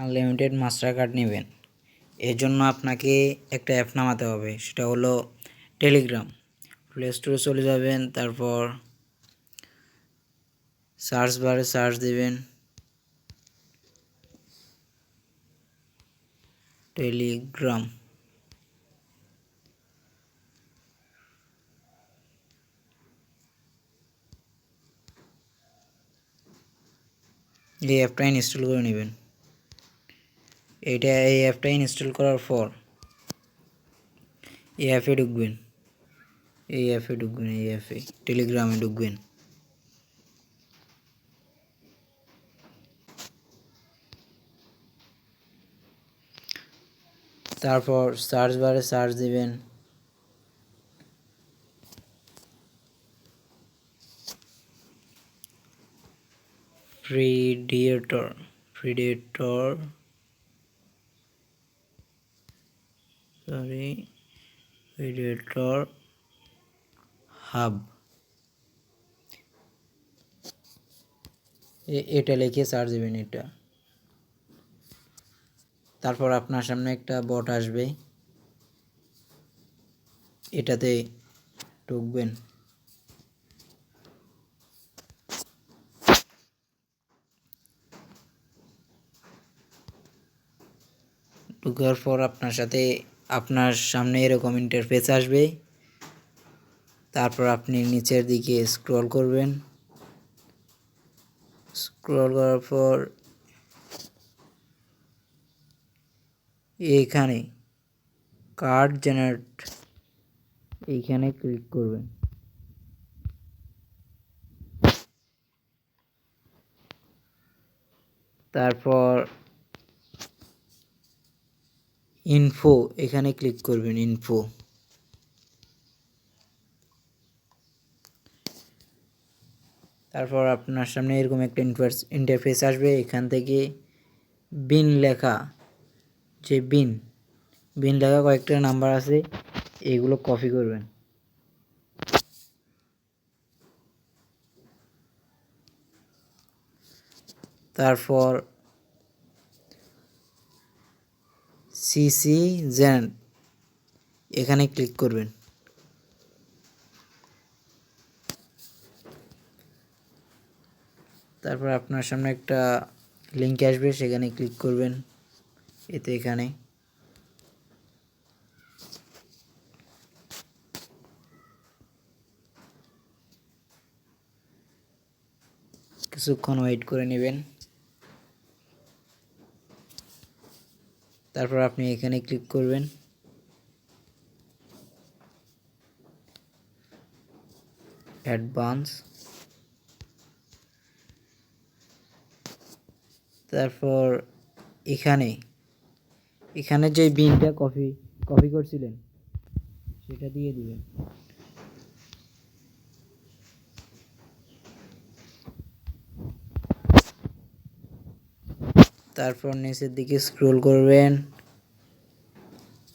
Unlimited master card নেবেন। এর জন্য আপনাকে একটা অ্যাপ নামাতে হবে, সেটা হলো টেলিগ্রাম। প্লে স্টোরে চলে যাবেন, তারপর সার্চ বারে সার্চ দেবেন, টেলিগ্রাম। এই অ্যাপটা ইনস্টল করে নেবেন। এইটা এই অ্যাপটা ইনস্টল করার পর এই অ্যাপে ঢুকবেন। এই অ্যাপে ঢুকবেন, এই অ্যাপে টেলিগ্রামে ঢুকবেন। তারপর সার্চ বারে সার্চ দিবেন। Predator predator sorry predator hub এটা লিখে সার্চ দেবেন এটা। তারপর আপনার সামনে একটা বট আসবে। এটাতে ঢুকবেন। ঢুকার পর আপনার সাথে আপনার সামনে এরকম ইন্টারফেস আসবে। তারপর আপনি নিচের দিকে স্ক্রল করবেন। স্ক্রল করার পর এইখানে কার্ড জেনারেট এইখানে ক্লিক করবেন। তারপর ইনফো এখানে ক্লিক করবেন ইনফো তারপর আপনার সামনে এরকম একটা ইন্টারফেস আসবে, এখান থেকে বিন লেখা, যে বিন বিন লেখা কয়েকটা নাম্বার আছে, এগুলো কপি করবেন। তারপর সিসি জেন এখানে ক্লিক করবেন। তারপর আপনার সামনে একটা লিঙ্ক আসবে, সেখানে ক্লিক করবেন। এতে এখানে। কিছুক্ষণ ওয়েট করে নেবেন। তারপর আপনি এখানে ক্লিক করবেন। অ্যাডভান্স তারপর এখানে এখানে যে বিনটা কপি কপি করছিলেন, সেটা দিয়ে দিবেন। তারপর নিচের দিকে স্ক্রোল করবেন।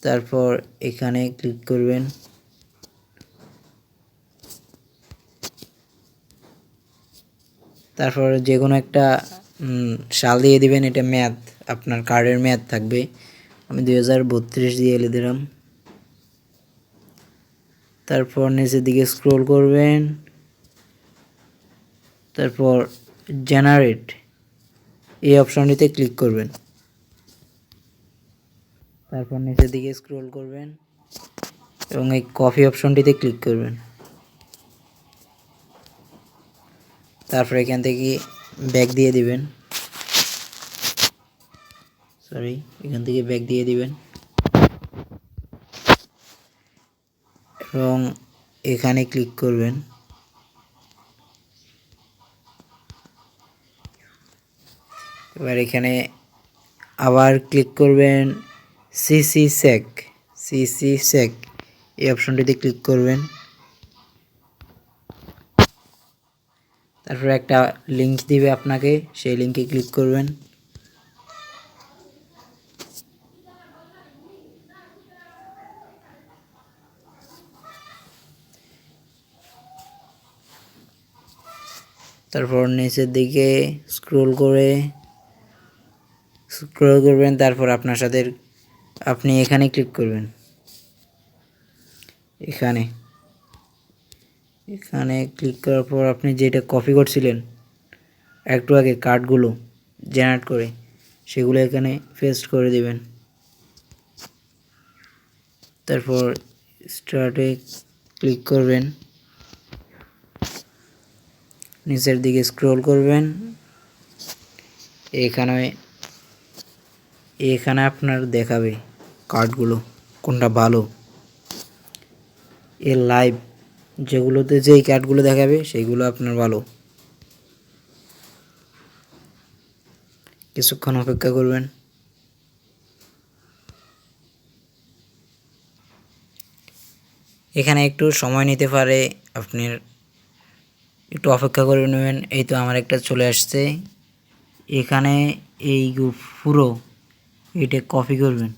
তারপর এখানে ক্লিক করবেন। তারপর যে কোনো একটা সাল দিয়ে দিবেন, এটা ম্যাথ আপনার কার্ডের ম্যাথ থাকবে। আমি দুই হাজার বত্রিশ দিয়ে এলে দিলাম। তারপর নিচের দিকে স্ক্রোল করবেন। তারপর জেনারেট এই অপশনটিতে ক্লিক করবেন। তারপর নিচের দিকে স্ক্রোল করবেন এবং এই কফি অপশনটিতে ক্লিক করবেন। তারপর এখান থেকে ব্যাগ দিয়ে দিবেন। সরি, এখান থেকে ব্যাগ দিয়ে দিবেন। এবং এখানে ক্লিক করবেন। এবার এখানে আবার ক্লিক করবেন সিসি সেক সিসি সেক এই অপশনটিতে ক্লিক করবেন। তারপর একটা লিঙ্ক দিবে আপনাকে, সেই লিঙ্কে ক্লিক করবেন। তারপর নিচের দিকে স্ক্রোল করে স্ক্রল করবেন, তারপর আপনার সাথে আপনি এখানে ক্লিক করবেন। এখানে। এখানে ক্লিক করার পর আপনি যেটা কপি করছিলেন, একটু আগে কার্ডগুলো জেনারেট করে, সেগুলো এখানে পেস্ট করে দেবেন। তারপর স্টার্টে ক্লিক করবেন। নিচের দিকে স্ক্রল করবেন। এখানে এখানে আপনার দেখাবে কার্ডগুলো, কোনটা ভালো। এর লাইভ যেগুলোতে যেই কার্ডগুলো দেখাবে সেইগুলো আপনার ভালো। কিছুক্ষণ অপেক্ষা করবেন। এখানে একটু সময় নিতে পারে আপনার একটু অপেক্ষা করে নেবেন। এই তো আমার একটা চলে আসছে। এখানে এই পুরো এটা কপি করবেন।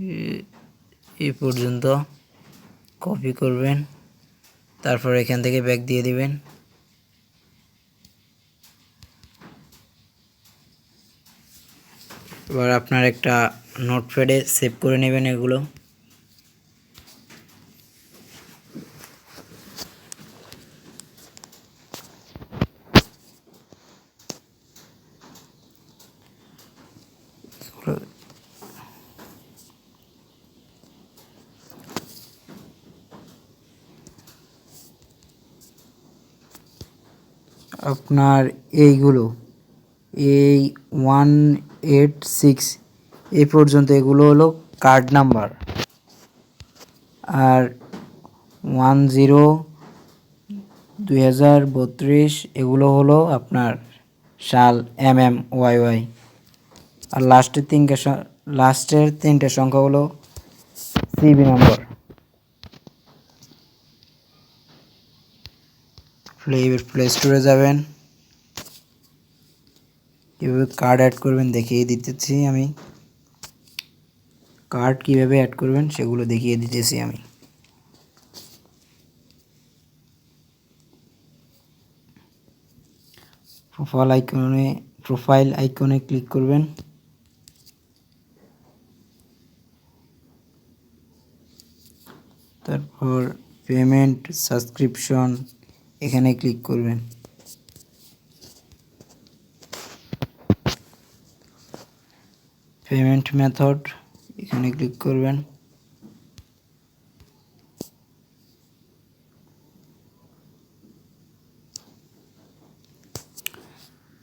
এ- এই পর্যন্ত কপি করবেন, তারপর এখান থেকে ব্যাগ দিয়ে দিবেন। এবার আপনার একটা নোটপ্যাডে সেভ করে নেবেন এগুলো। আপনার এইগুলো, এই ওয়ান এইট সিক্স এই পর্যন্ত এগুলো হলো কার্ড নাম্বার আর ওয়ান জিরো দুই হাজার বত্রিশ, এগুলো হলো আপনার সাল এম এম ওয়াই ওয়াই আর লাস্টের তিনটে লাস্টের তিনটে সংখ্যা হলো সিবি নম্বর প্লে প্লে স্টোরে যাবেন। কীভাবে কার্ড অ্যাড করবেন দেখিয়ে দিতেছি আমি। কার্ড কীভাবে অ্যাড করবেন সেগুলো দেখিয়ে দিতেছি আমি। প্রোফাইল আইকনে প্রোফাইল আইকনে ক্লিক করবেন। তারপর পেমেন্ট সাবস্ক্রিপশন এখানে ক্লিক করবেন। পেমেন্ট মেথড এখানে ক্লিক করবেন।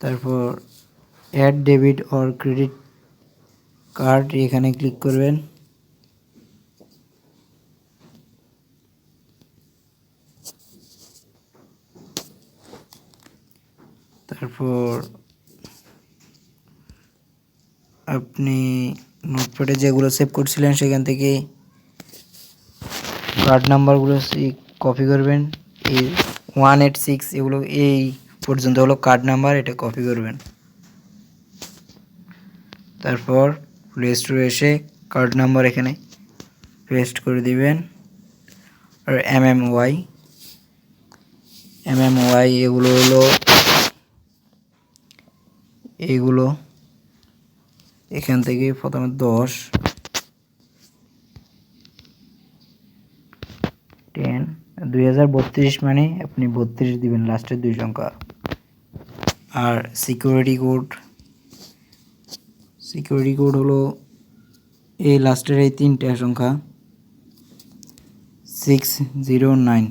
তারপর add debit or credit card এখানে ক্লিক করবেন। তারপর আপনি নোটপ্যাডে যেগুলো সেভ করছিলেন সেখান থেকে কার্ড নাম্বারগুলো কপি করবেন। এই ওয়ান এইট সিক্স এগুলো এই পর্যন্ত হলো কার্ড নাম্বার এটা কপি করবেন। তারপর প্লে স্টোরে এসে কার্ড নাম্বার এখানে পেস্ট করে দিবেন। আর M M Y M M Y এগুলো হলো এইগুলো এখান থেকে প্রথমে দশ টেন দুই হাজার বত্রিশ মানে আপনি বত্রিশ দিবেন লাস্টের দুই সংখ্যা। আর সিকিউরিটি কোড সিকিউরিটি কোড হলো এই লাস্টের এই তিনটা সংখ্যা six zero nine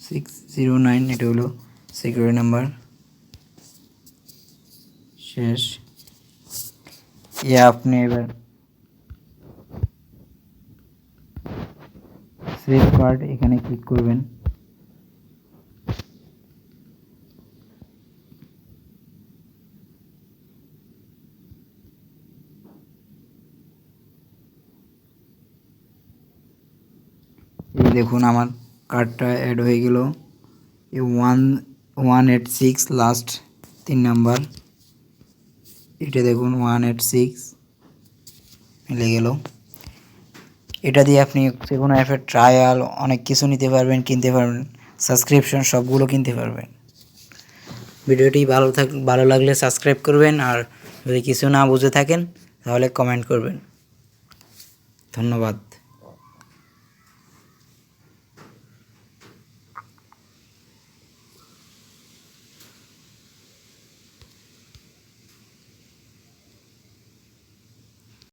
six zero nine এটা হলো সিকিউরিটি নাম্বার শেষ। ইয়ে আপনি এবার সেভ কার্ড এখানে ক্লিক করবেন। এই দেখুন, আমার কার্ডটা অ্যাড হয়ে গেল। One one eight six last তিন নাম্বার এটা দেখুন ওয়ান এইট সিক্স মিলে গেল। এটা দিয়ে আপনি যে কোনো অ্যাপের ট্রায়াল অনেক কিছু নিতে পারবেন, কিনতে পারবেন সাবস্ক্রিপশন সবগুলো কিনতে পারবেন। ভিডিওটি ভালো থাক, ভালো লাগলে সাবস্ক্রাইব করবেন, আর যদি কিছু না বুঝে থাকেন, তাহলে কমেন্ট করবেন। ধন্যবাদ।